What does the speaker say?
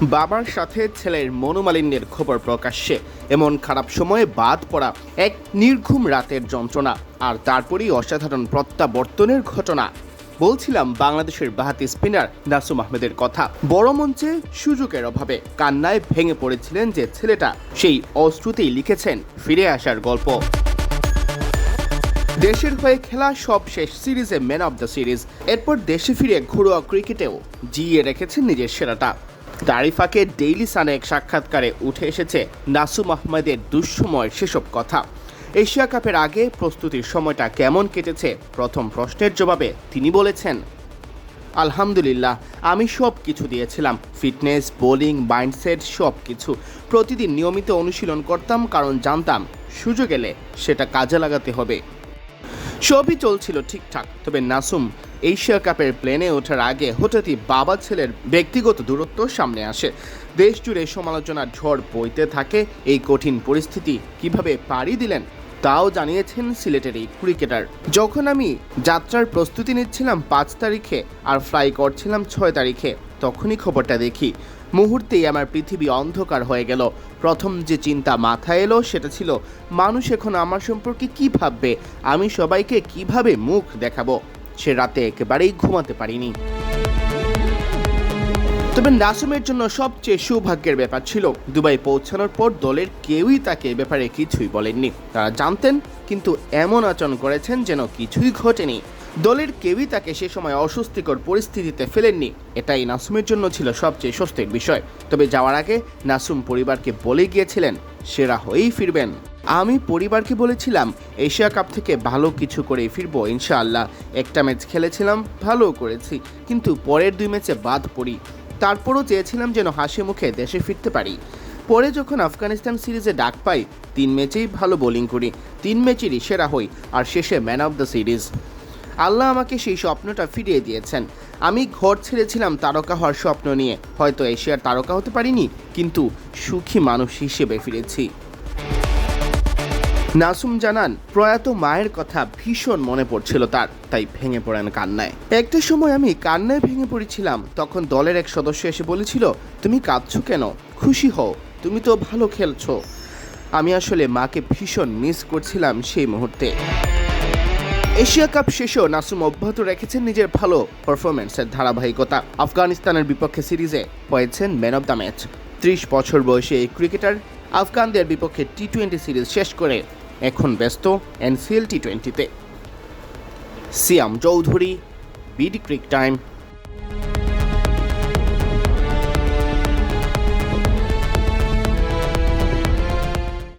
বাবার সাথে ছেলের মনোমালিন্যের খবর প্রকাশ্যে। এমন খারাপ সময়ে বাদ পড়া এক নির্ঘুম রাতের যন্ত্রণা আর তারপরেই অসাধারণ প্রত্যাবর্তনের ঘটনা। বলছিলাম বাংলাদেশের বাহাতি স্পিনার নাসুম আহমেদের কথা। বড় মঞ্চে সুযোগের অভাবে কান্নায় ভেঙে পড়েছিলেন যে ছেলেটা, সেই অশ্রুতেই লিখেছেন ফিরে আসার গল্প। দেশের হয়ে খেলা সব শেষ সিরিজে ম্যান অব দ্য সিরিজ। এরপর দেশে ফিরে ঘরোয়া ক্রিকেটেও জিয়ে রেখেছেন নিজের সেরাটা। দারিফাকে ডেইলি সানে এক সাক্ষাৎকারে উঠে এসেছে নাসুম আহমেদের দুঃসময়ের সেসব কথা। এশিয়া কাপের আগে প্রস্তুতির সময়টা কেমন কেটেছে? প্রথম প্রশ্নের জবাবে তিনি বলেছেন, আলহামদুলিল্লাহ, আমি সব কিছু দিয়েছিলাম। ফিটনেস, বোলিং, মাইন্ডসেট, সব কিছু। প্রতিদিন নিয়মিত অনুশীলন করতাম, কারণ জানতাম সুযোগ এলে সেটা কাজে লাগাতে হবে। সবই চলছিল ঠিকঠাক। তবে নাসুম এশিয়া কাপের প্লেনে ওঠার আগে হঠাৎই বাবা ছেলের ব্যক্তিগত দূরত্ব সামনে আসে। দেশ জুড়ে সমালোচনার ঝড় বইতে থাকে, এই কঠিন পরিস্থিতি কীভাবে পাড়ি দিলেন তাও জানিয়েছেন সিলেটের এই ক্রিকেটার। যখন আমি যাত্রার প্রস্তুতি নিচ্ছিলাম পাঁচ তারিখে আর ফ্লাই করছিলাম ছয় তারিখে, তখনই খবরটা দেখি। মুহূর্তেই আমার পৃথিবী অন্ধকার হয়ে গেল। প্রথম যে চিন্তা মাথায় এলো সেটা ছিল, মানুষ এখন আমার সম্পর্কে কি ভাববে? আমি সবাইকে কীভাবে মুখ দেখাবো? সে রাতে একেবারেই ঘুমাতে পারিনি। তবে নাসুমের জন্য সবচেয়ে সৌভাগ্যের ব্যাপার ছিল, দুবাই পৌঁছানোর পর দলের কেউই তাকে ব্যাপারে কিছুই বলেননি। তারা জানতেন, কিন্তু এমন আচরণ করেছেন যেন কিছুই ঘটেনি। দলের কেউই তাকে সে সময় অস্বস্তিকর পরিস্থিতিতে ফেলেননি, এটাই নাসুমের জন্য ছিল সবচেয়ে স্বস্তির বিষয়। তবে যাওয়ার আগে নাসুম পরিবারকে বলে গিয়েছিলেন, সেরা হয়েই ফিরবেন। আমি পরিবারকে বলেছিলাম, এশিয়া কাপ থেকে ভালো কিছু করে ফিরবো, ইনশাআল্লাহ। একটা ম্যাচ খেলেছিলাম ভালো করেছি। কিন্তু পরের দুই ম্যাচে বাদ পড়ি। তারপরও চেয়েছিলাম যেন হাসি মুখে দেশে ফিরতে পারি। পরে যখন আফগানিস্তান সিরিজে ডাক পাই, তিন ম্যাচেই ভালো বোলিং করি। তিন ম্যাচেরই সেরা হই, আর শেষে man of the series. Allah আমাকে সেই স্বপ্নটা ফিরিয়ে দিয়েছেন। আমি ঘর ছেড়েছিলাম তারকা হওয়ার স্বপ্ন নিয়ে। হয়তো এশিয়ার তারকা হতে পারিনি, কিন্তু সুখী মানুষ হিসেবে ফিরেছি। নাসুম জানান, প্রয়াত মায়ের কথা ভীষণ মনে পড়ছিল তার, তাই ভেঙে পড়েন কান্নায়। একটা সময় আমি কান্নায় ভেঙে পড়েছিলাম, তখন দলের এক সদস্য এসে বলেছিল, তুমি কাঁদছো কেন? খুশি হও, তুমি তো ভালো খেলছো। আমি আসলে মাকে ভীষণ মিস করছিলাম সেই মুহূর্তে। এশিয়া কাপ শেষেও নাসুম অব্যাহত রেখেছেন নিজের ভালো পারফরমেন্সের ধারাবাহিকতা। আফগানিস্তানের বিপক্ষে সিরিজে হয়েছেন ম্যান অব দ্য ম্যাচ ত্রিশ বছর বয়সে এই ক্রিকেটার আফগানদের বিপক্ষে টি টোয়েন্টি সিরিজ শেষ করে এখন ব্যস্ত এনসিএল টি টোয়েন্টিতে। Siam Chowdhury BD cric time